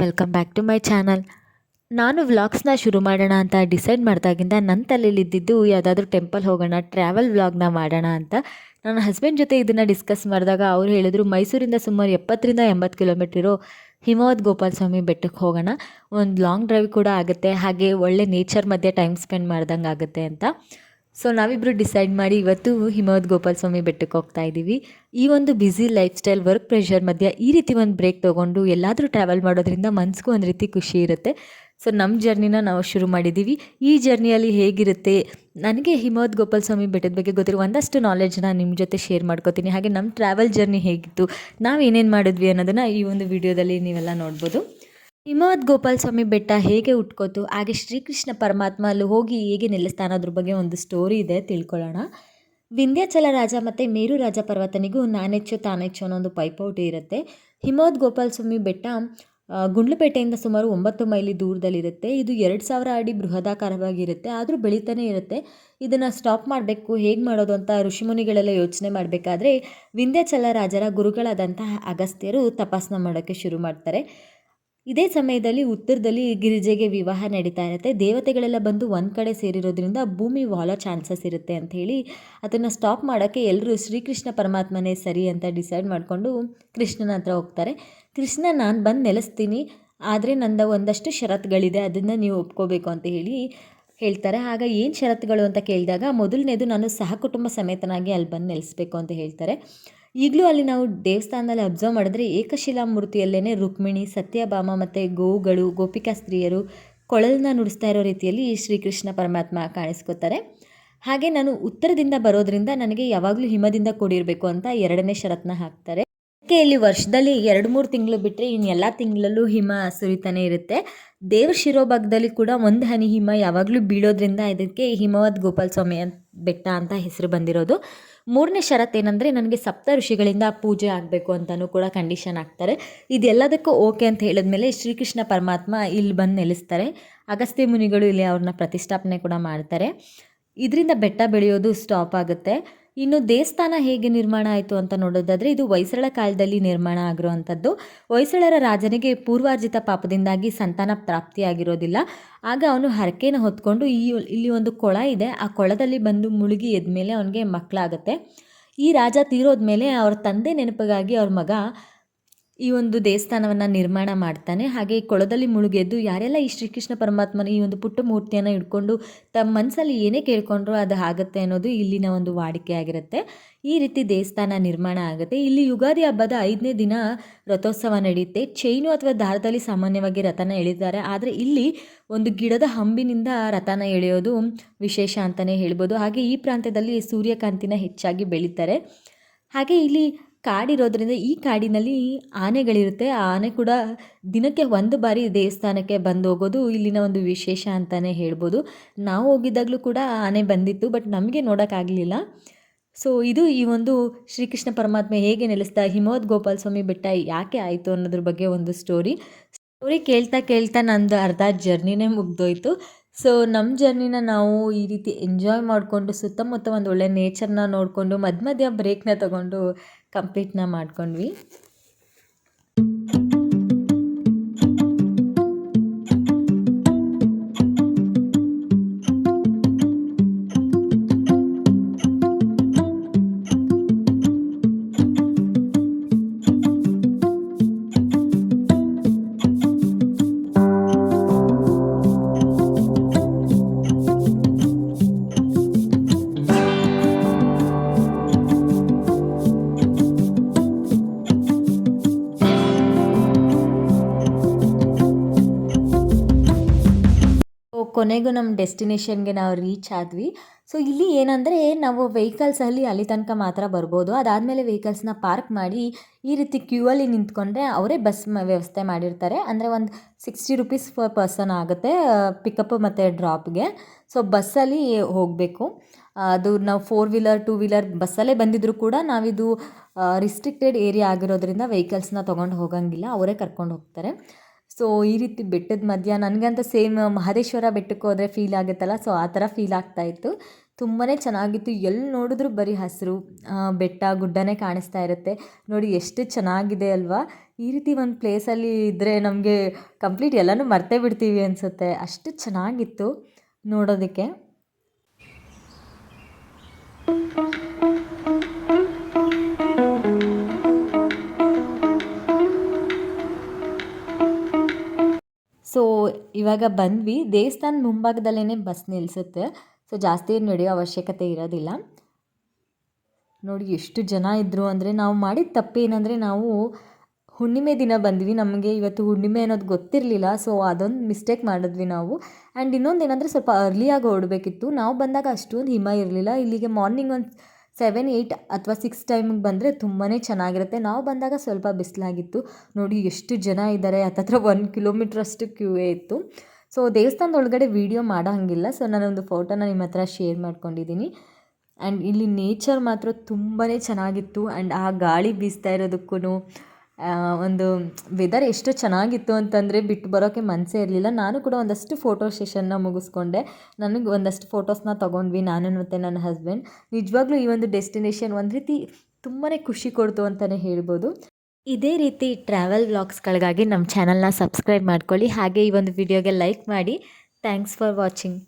Welcome back to my channel ನಾನು ವ್ಲಾಗ್ಸ್ನ ಶುರು ಮಾಡೋಣ ಅಂತ ಡಿಸೈಡ್ ಮಾಡಿದಾಗಿಂದ ನನ್ನ ತಲೆಯಲ್ಲಿದ್ದಿದ್ದು ಯಾವುದಾದ್ರೂ ಟೆಂಪಲ್ ಹೋಗೋಣ ಟ್ರಾವೆಲ್ ವ್ಲಾಗ್ನ ಮಾಡೋಣ ಅಂತ. ನನ್ನ ಹಸ್ಬೆಂಡ್ ಜೊತೆ ಇದನ್ನು ಡಿಸ್ಕಸ್ ಮಾಡಿದಾಗ ಅವ್ರು ಹೇಳಿದ್ರು, ಮೈಸೂರಿಂದ ಸುಮಾರು ಎಪ್ಪತ್ತರಿಂದ ಎಂಬತ್ತು ಕಿಲೋಮೀಟರ್ ಇರೋ ಹಿಮವದ್ ಗೋಪಾಲ ಸ್ವಾಮಿ ಬೆಟ್ಟಕ್ಕೆ ಹೋಗೋಣ. ಒಂದು ಲಾಂಗ್ ಡ್ರೈವ್ ಕೂಡ ಆಗುತ್ತೆ. ಹಾಗೆ ಒಳ್ಳೆ ನೇಚರ್ ಮಧ್ಯೆ ಟೈಮ್ ಸ್ಪೆಂಡ್ ಮಾಡ್ದಂಗೆ ಆಗುತ್ತೆ ಅಂತ. ಸೊ ನಾವಿಬ್ಬರು ಡಿಸೈಡ್ ಮಾಡಿ ಇವತ್ತು ಹಿಮವದ್ ಗೋಪಾಲ ಸ್ವಾಮಿ ಬೆಟ್ಟಕ್ಕೆ ಹೋಗ್ತಾ ಇದ್ದೀವಿ ಈ ಒಂದು busy life style work pressure ಮಧ್ಯೆ ಈ ರೀತಿ ಒಂದು ಬ್ರೇಕ್ ತೊಗೊಂಡು ಎಲ್ಲಾದರೂ ಟ್ರಾವೆಲ್ ಮಾಡೋದ್ರಿಂದ ಮನಸ್ಗೂ ಒಂದು ರೀತಿ ಖುಷಿ ಇರುತ್ತೆ. ಸೊ ನಮ್ಮ ಜರ್ನಿನ ನಾವು ಶುರು ಮಾಡಿದ್ದೀವಿ ಈ ಜರ್ನಿಯಲ್ಲಿ ಹೇಗಿರುತ್ತೆ? ನನಗೆ ಹಿಮವದ್ ಗೋಪಾಲ ಸ್ವಾಮಿ ಬೆಟ್ಟದ ಬಗ್ಗೆ ಗೊತ್ತಿರೋ ಒಂದಷ್ಟು ನಾಲೆಡ್ಜ್ನ ನಿಮ್ಮ ಜೊತೆ ಶೇರ್ ಮಾಡ್ಕೋತೀನಿ. ಹಾಗೆ ನಮ್ಮ ಟ್ರಾವೆಲ್ ಜರ್ನಿ ಹೇಗಿತ್ತು? ನಾವು ಏನೇನು ಮಾಡಿದ್ವಿ ಅನ್ನೋದನ್ನು ಈ ಒಂದು ವಿಡಿಯೋದಲ್ಲಿ ನೀವೆಲ್ಲ ನೋಡ್ಬೋದು. ಹಿಮವದ್ ಗೋಪಾಲ ಸ್ವಾಮಿ ಬೆಟ್ಟ ಹೇಗೆ ಹುಟ್ಕೋತು ಹಾಗೆ ಶ್ರೀಕೃಷ್ಣ ಪರಮಾತ್ಮ ಅಲ್ಲಿ ಹೋಗಿ ಹೇಗೆ ನಿಲ್ಲಿಸ್ತಾನ ಅದ್ರ ಬಗ್ಗೆ ಒಂದು ಸ್ಟೋರಿ ಇದೆ, ತಿಳ್ಕೊಳ್ಳೋಣ. ವಿಂಧ್ಯಾಚಲ ರಾಜ ಮತ್ತು ಮೇರು ರಾಜ ಪರ್ವತನಿಗೂ ನಾನೆಚ್ಚು ತಾನೆಚ್ಚು ಅನ್ನೋ ಒಂದು ಪೈಪೋಟಿ ಇರುತ್ತೆ. ಹಿಮವದ್ ಗೋಪಾಲ ಸ್ವಾಮಿ ಬೆಟ್ಟ ಗುಂಡ್ಲುಪೇಟೆಯಿಂದ ಸುಮಾರು ಒಂಬತ್ತು ಮೈಲಿ ದೂರದಲ್ಲಿರುತ್ತೆ. ಇದು ಎರಡು ಸಾವಿರ ಅಡಿ ಬೃಹದಾಕಾರವಾಗಿರುತ್ತೆ ಆದರೂ ಬೆಳೀತಾನೆ ಇರುತ್ತೆ. ಇದನ್ನು ಸ್ಟಾಪ್ ಮಾಡಬೇಕು, ಹೇಗೆ ಮಾಡೋದು ಅಂತ ಋಷಿಮುನಿಗಳೆಲ್ಲ ಯೋಚನೆ ಮಾಡಬೇಕಾದ್ರೆ ವಿಂಧ್ಯಾಚಲ ರಾಜರ ಗುರುಗಳಾದಂತಹ ಅಗಸ್ತ್ಯರು ತಪಾಸಣೆ ಮಾಡೋಕ್ಕೆ ಶುರು ಮಾಡ್ತಾರೆ. ಇದೇ ಸಮಯದಲ್ಲಿ ಉತ್ತರದಲ್ಲಿ ಗಿರಿಜೆಗೆ ವಿವಾಹ ನಡೀತಾ ಇರುತ್ತೆ. ದೇವತೆಗಳೆಲ್ಲ ಬಂದು ಒಂದು ಕಡೆ ಸೇರಿರೋದ್ರಿಂದ ಭೂಮಿ ವಾಲೋ ಚಾನ್ಸಸ್ ಇರುತ್ತೆ ಅಂತ ಹೇಳಿ ಅದನ್ನು ಸ್ಟಾಪ್ ಮಾಡೋಕ್ಕೆ ಎಲ್ಲರೂ ಶ್ರೀಕೃಷ್ಣ ಪರಮಾತ್ಮನೇ ಸರಿ ಅಂತ ಡಿಸೈಡ್ ಮಾಡಿಕೊಂಡು ಕೃಷ್ಣನ ಹತ್ರ ಹೋಗ್ತಾರೆ. ಕೃಷ್ಣ, ನಾನು ಬಂದು ನೆಲೆಸ್ತೀನಿ, ಆದರೆ ನಂದು ಒಂದಷ್ಟು ಷರತ್ತುಗಳಿದೆ ಅದನ್ನು ನೀವು ಒಪ್ಕೋಬೇಕು ಅಂತ ಹೇಳಿ ಹೇಳ್ತಾರೆ. ಆಗ ಏನು ಷರತ್ತುಗಳು ಅಂತ ಕೇಳಿದಾಗ, ಮೊದಲನೇದು ನಾನು ಸಹ ಕುಟುಂಬ ಸಮೇತನಾಗಿ ಅಲ್ಲಿ ಬಂದು ನೆಲೆಸ್ಬೇಕು ಅಂತ ಹೇಳ್ತಾರೆ. ಈಗಲೂ ಅಲ್ಲಿ ನಾವು ದೇವಸ್ಥಾನದಲ್ಲಿ ಅಬ್ಸರ್ವ್ ಮಾಡಿದ್ರೆ ಏಕಶಿಲಾ ಮೂರ್ತಿಯಲ್ಲೇ ರುಕ್ಮಿಣಿ, ಸತ್ಯಭಾಮ ಮತ್ತು ಗೋವುಗಳು, ಗೋಪಿಕಾ ಸ್ತ್ರೀಯರು ಕೊಳಲನ್ನ ನುಡಿಸ್ತಾ ಇರೋ ರೀತಿಯಲ್ಲಿ ಶ್ರೀಕೃಷ್ಣ ಪರಮಾತ್ಮ ಕಾಣಿಸ್ಕೋತಾರೆ. ಹಾಗೆ ನಾನು ಉತ್ತರದಿಂದ ಬರೋದ್ರಿಂದ ನನಗೆ ಯಾವಾಗಲೂ ಹಿಮದಿಂದ ಕೂಡಿರಬೇಕು ಅಂತ ಎರಡನೇ ಷರತ್ನ ಹಾಕ್ತಾರೆ. ಇಲ್ಲಿ ವರ್ಷದಲ್ಲಿ ಎರಡು ಮೂರು ತಿಂಗಳು ಬಿಟ್ಟರೆ ಇನ್ನೆಲ್ಲ ತಿಂಗಳಲ್ಲೂ ಹಿಮ ಸುರಿತಾನೆ ಇರುತ್ತೆ. ದೇವ್ರ ಶಿರೋಭಾಗದಲ್ಲಿ ಕೂಡ ಒಂದು ಹನಿ ಹಿಮ ಯಾವಾಗಲೂ ಬೀಳೋದ್ರಿಂದ ಇದಕ್ಕೆ ಹಿಮವದ್ ಗೋಪಾಲ ಸ್ವಾಮಿ ಬೆಟ್ಟ ಅಂತ ಹೆಸರು ಬಂದಿರೋದು. ಮೂರನೇ ಷರತ್ ಏನಂದರೆ ನನಗೆ ಸಪ್ತ ಋಷಿಗಳಿಂದ ಪೂಜೆ ಆಗಬೇಕು ಅಂತಲೂ ಕೂಡ ಕಂಡೀಷನ್ ಹಾಕ್ತಾರೆ ಇದೆಲ್ಲದಕ್ಕೂ ಓಕೆ ಅಂತ ಹೇಳಿದ್ಮೇಲೆ ಶ್ರೀಕೃಷ್ಣ ಪರಮಾತ್ಮ ಇಲ್ಲಿ ಬಂದು ನೆಲೆಸ್ತಾರೆ. ಅಗಸ್ತ್ಯ ಮುನಿಗಳು ಇಲ್ಲಿ ಅವ್ರನ್ನ ಪ್ರತಿಷ್ಠಾಪನೆ ಕೂಡ ಮಾಡ್ತಾರೆ. ಇದರಿಂದ ಬೆಟ್ಟ ಬೆಳೆಯೋದು ಸ್ಟಾಪ್ ಆಗುತ್ತೆ. ಇನ್ನು ದೇವಸ್ಥಾನ ಹೇಗೆ ನಿರ್ಮಾಣ ಆಯಿತು ಅಂತ ನೋಡೋದಾದರೆ, ಇದು ಹೊಯ್ಸಳ ಕಾಲದಲ್ಲಿ ನಿರ್ಮಾಣ ಆಗಿರುವಂಥದ್ದು. ಹೊಯ್ಸಳರ ರಾಜನಿಗೆ ಪೂರ್ವಾರ್ಜಿತ ಪಾಪದಿಂದಾಗಿ ಸಂತಾನ ಪ್ರಾಪ್ತಿಯಾಗಿರೋದಿಲ್ಲ. ಆಗ ಅವನು ಹರಕೆನ ಹೊತ್ಕೊಂಡು, ಈ ಇಲ್ಲಿ ಒಂದು ಕೊಳ ಇದೆ, ಆ ಕೊಳದಲ್ಲಿ ಬಂದು ಮುಳುಗಿ ಎದ್ಮೇಲೆ ಅವನಿಗೆ ಮಕ್ಕಳಾಗತ್ತೆ. ಈ ರಾಜ ತೀರೋದ್ಮೇಲೆ ಅವ್ರ ತಂದೆ ನೆನಪಿಗಾಗಿ ಅವ್ರ ಮಗ ಈ ಒಂದು ದೇವಸ್ಥಾನವನ್ನು ನಿರ್ಮಾಣ ಮಾಡ್ತಾನೆ. ಹಾಗೆ ಕೊಳದಲ್ಲಿ ಮುಳುಗೆದ್ದು ಯಾರೆಲ್ಲ ಈ ಶ್ರೀಕೃಷ್ಣ ಪರಮಾತ್ಮನ ಈ ಒಂದು ಪುಟ್ಟ ಮೂರ್ತಿಯನ್ನು ಇಟ್ಕೊಂಡು ತಮ್ಮ ಮನಸ್ಸಲ್ಲಿ ಏನೇ ಕೇಳ್ಕೊಂಡ್ರು ಅದು ಆಗುತ್ತೆ ಅನ್ನೋದು ಇಲ್ಲಿನ ಒಂದು ವಾಡಿಕೆ ಆಗಿರುತ್ತೆ. ಈ ರೀತಿ ದೇವಸ್ಥಾನ ನಿರ್ಮಾಣ ಆಗುತ್ತೆ. ಇಲ್ಲಿ ಯುಗಾದಿ ಹಬ್ಬದ ಐದನೇ ದಿನ ರಥೋತ್ಸವ ನಡೆಯುತ್ತೆ. ಚೈನು ಅಥವಾ ದಾರದಲ್ಲಿ ಸಾಮಾನ್ಯವಾಗಿ ರಥನ ಎಳಿದಿದ್ದಾರೆ. ಆದರೆ ಇಲ್ಲಿ ಒಂದು ಗಿಡದ ಹಂಬಿನಿಂದ ರಥನ ಎಳೆಯೋದು ವಿಶೇಷ ಅಂತಲೇ ಹೇಳ್ಬೋದು. ಹಾಗೆ ಈ ಪ್ರಾಂತ್ಯದಲ್ಲಿ ಸೂರ್ಯಕಾಂತಿನ ಹೆಚ್ಚಾಗಿ ಬೆಳೀತಾರೆ. ಹಾಗೆ ಇಲ್ಲಿ ಕಾಡಿರೋದ್ರಿಂದ ಈ ಕಾಡಿನಲ್ಲಿ ಆನೆಗಳಿರುತ್ತೆ. ಆ ಆನೆ ಕೂಡ ದಿನಕ್ಕೆ ಒಂದು ಬಾರಿ ದೇವಸ್ಥಾನಕ್ಕೆ ಬಂದು ಹೋಗೋದು ಇಲ್ಲಿನ ಒಂದು ವಿಶೇಷ ಅಂತಲೇ ಹೇಳ್ಬೋದು. ನಾವು ಹೋಗಿದ್ದಾಗಲೂ ಕೂಡ ಆನೆ ಬಂದಿತ್ತು, ಬಟ್ ನಮಗೆ ನೋಡೋಕ್ಕಾಗಲಿಲ್ಲ ಸೊ, ಇದು ಈ ಒಂದು ಶ್ರೀಕೃಷ್ಣ ಪರಮಾತ್ಮ ಹೇಗೆ ನೆಲೆಸ್ತಾ ಹಿಮವದ್ ಗೋಪಾಲ ಸ್ವಾಮಿ ಬೆಟ್ಟ ಯಾಕೆ ಆಯಿತು ಅನ್ನೋದ್ರ ಬಗ್ಗೆ ಒಂದು ಸ್ಟೋರಿ ಸ್ಟೋರಿ ಕೇಳ್ತಾ ಕೇಳ್ತಾ ನಂದು ಅರ್ಧ ಜರ್ನಿನೇ ಮುಗ್ದೋಯ್ತು. ಸೊ ನಮ್ಮ ಜರ್ನಿನ ನಾವು ಈ ರೀತಿ ಎಂಜಾಯ್ ಮಾಡಿಕೊಂಡು, ಸುತ್ತಮುತ್ತ ಒಂದು ಒಳ್ಳೆ ನೇಚರ್ನ ನೋಡಿಕೊಂಡು, ಮಧ್ಯ ಮಧ್ಯ ಬ್ರೇಕ್ನ ತಗೊಂಡು ಕಂಪ್ಲೀಟ್ನ ಮಾಡ್ಕೊಂಡ್ವಿ. ಕೊನೆಗೂ ನಮ್ಮ ಡೆಸ್ಟಿನೇಷನ್ಗೆ ನಾವು ರೀಚ್ ಆದ್ವಿ. ಸೊ, ಇಲ್ಲಿ ಏನಂದರೆ ನಾವು ವೆಹಿಕಲ್ಸಲ್ಲಿ ಅಲ್ಲಿ ತನಕ ಮಾತ್ರ ಬರ್ಬೋದು. ಅದಾದಮೇಲೆ ವೆಹಿಕಲ್ಸ್ನ ಪಾರ್ಕ್ ಮಾಡಿ ಈ ರೀತಿ ಕ್ಯೂ ಅಲ್ಲಿ ನಿಂತ್ಕೊಂಡ್ರೆ ಅವರೇ ಬಸ್ ವ್ಯವಸ್ಥೆ ಮಾಡಿರ್ತಾರೆ. ಅಂದರೆ ಒಂದು ಸಿಕ್ಸ್ಟಿ ರುಪೀಸ್ ಪರ್ ಪರ್ಸನ್ ಆಗುತ್ತೆ ಪಿಕಪ್ ಮತ್ತು ಡ್ರಾಪ್ಗೆ. ಸೊ ಬಸ್ಸಲ್ಲಿ ಹೋಗಬೇಕು. ಅದು ನಾವು ಫೋರ್ ವೀಲರ್, ಟೂ ವೀಲರ್ ಬಸ್ಸಲ್ಲೇ ಬಂದಿದ್ದರೂ ಕೂಡ ನಾವಿದು ರಿಸ್ಟ್ರಿಕ್ಟೆಡ್ ಏರಿಯಾ ಆಗಿರೋದ್ರಿಂದ ವೆಹಿಕಲ್ಸ್ನ ತೊಗೊಂಡು ಹೋಗಂಗಿಲ್ಲ. ಅವರೇ ಕರ್ಕೊಂಡು ಹೋಗ್ತಾರೆ. ಸೊ ಈ ರೀತಿ ಬೆಟ್ಟದ ಮಧ್ಯ ನನಗಂತ ಸೇಮ್ ಮಹದೇಶ್ವರ ಬೆಟ್ಟಕ್ಕೆ ಹೋದರೆ ಫೀಲ್ ಆಗುತ್ತಲ್ಲ? ಸೊ ಆ ಥರ ಫೀಲ್ ಆಗ್ತಾಯಿತ್ತು ತುಂಬಾ ಚೆನ್ನಾಗಿತ್ತು. ಎಲ್ಲಿ ನೋಡಿದ್ರೂ ಬರೀ ಹಸಿರು ಬೆಟ್ಟ, ಗುಡ್ಡನೇ ಕಾಣಿಸ್ತಾ ಇರುತ್ತೆ. ನೋಡಿ, ಎಷ್ಟು ಚೆನ್ನಾಗಿದೆ ಅಲ್ವಾ? ಈ ರೀತಿ ಒಂದು ಪ್ಲೇಸಲ್ಲಿ ಇದ್ದರೆ ನಮಗೆ ಕಂಪ್ಲೀಟ್ ಎಲ್ಲನೂ ಮರ್ತೇ ಬಿಡ್ತೀವಿ ಅನಿಸುತ್ತೆ. ಅಷ್ಟು ಚೆನ್ನಾಗಿತ್ತು ನೋಡೋದಕ್ಕೆ. ಇವಾಗ ಬಂದ್ವಿ. ದೇವಸ್ಥಾನ ಮುಂಭಾಗದಲ್ಲೇ ಬಸ್ ನಿಲ್ಲಿಸುತ್ತೆ ಸೊ ಜಾಸ್ತಿ ಏನು ನಡೆಯೋ ಅವಶ್ಯಕತೆ ಇರೋದಿಲ್ಲ. ನೋಡಿ, ಎಷ್ಟು ಜನ ಇದ್ದರು ಅಂದರೆ ನಾವು ಮಾಡಿದ ತಪ್ಪೇನಂದರೆ ನಾವು ಹುಣ್ಣಿಮೆ ದಿನ ಬಂದ್ವಿ. ನಮಗೆ ಇವತ್ತು ಹುಣ್ಣಿಮೆ ಅನ್ನೋದು ಗೊತ್ತಿರಲಿಲ್ಲ. ಸೊ ಅದೊಂದು ಮಿಸ್ಟೇಕ್ ಮಾಡಿದ್ವಿ ನಾವು. ಆ್ಯಂಡ್ ಇನ್ನೊಂದು ಏನಂದರೆ ಸ್ವಲ್ಪ ಅರ್ಲಿಯಾಗಿ ಹೊರಡಬೇಕಿತ್ತು ನಾವು ಬಂದಾಗ ಅಷ್ಟೊಂದು ಹಿಮ ಇರಲಿಲ್ಲ. ಇಲ್ಲಿಗೆ ಮಾರ್ನಿಂಗ್ ಒಂದು ಸೆವೆನ್, ಏಯ್ಟ್ ಅಥವಾ ಸಿಕ್ಸ್ ಟೈಮಿಗೆ ಬಂದರೆ ತುಂಬಾ ಚೆನ್ನಾಗಿರುತ್ತೆ. ನಾವು ಬಂದಾಗ ಸ್ವಲ್ಪ ಬಿಸಿಲಾಗಿತ್ತು. ನೋಡಿ ಎಷ್ಟು ಜನ ಇದ್ದಾರೆ. ಹತ್ತತ್ರ ಕಿಲೋಮೀಟರ್ ಅಷ್ಟು ಕ್ಯೂವೇ ಇತ್ತು. ಸೊ ದೇವಸ್ಥಾನದ ಒಳಗಡೆ ವೀಡಿಯೋ ಮಾಡೋ ಹಾಗಿಲ್ಲ ಸೊ ನಾನೊಂದು ಫೋಟೋನ ನಿಮ್ಮ ಹತ್ರ ಶೇರ್ ಮಾಡ್ಕೊಂಡಿದ್ದೀನಿ ಆ್ಯಂಡ್ ಇಲ್ಲಿ ನೇಚರ್ ಮಾತ್ರ ತುಂಬಾ ಚೆನ್ನಾಗಿತ್ತು. ಆ್ಯಂಡ್ ಆ ಗಾಳಿ ಬೀಸ್ತಾ ಇರೋದಕ್ಕೂ ಒಂದು ವೆದರ್ ಎಷ್ಟು ಚೆನ್ನಾಗಿತ್ತು ಅಂತಂದರೆ ಬಿಟ್ಟು ಬರೋಕ್ಕೆ ಮನಸ್ಸೇ ಇರಲಿಲ್ಲ. ನಾನು ಕೂಡ ಒಂದಷ್ಟು ಫೋಟೋ ಸೆಷನ್ನ ಮುಗಿಸ್ಕೊಂಡೆ. ನನಗೆ ಒಂದಷ್ಟು ಫೋಟೋಸ್ನ ತೊಗೊಂಡ್ವಿ, ನಾನು ಮತ್ತು ನನ್ನ ಹಸ್ಬೆಂಡ್ ನಿಜವಾಗ್ಲೂ ಈ ಒಂದು ಡೆಸ್ಟಿನೇಷನ್ ಒಂದು ರೀತಿ ತುಂಬಾ ಖುಷಿ ಕೊಡ್ತು ಅಂತಲೇ ಹೇಳ್ಬೋದು. ಇದೇ ರೀತಿ ಟ್ರಾವೆಲ್ ವ್ಲಾಗ್ಸ್ಗಳಿಗಾಗಿ ನಮ್ಮ ಚಾನಲ್ನ ಸಬ್ಸ್ಕ್ರೈಬ್ ಮಾಡ್ಕೊಳ್ಳಿ. ಹಾಗೆ ಈ ಒಂದು ವಿಡಿಯೋಗೆ ಲೈಕ್ ಮಾಡಿ. Thanks for watching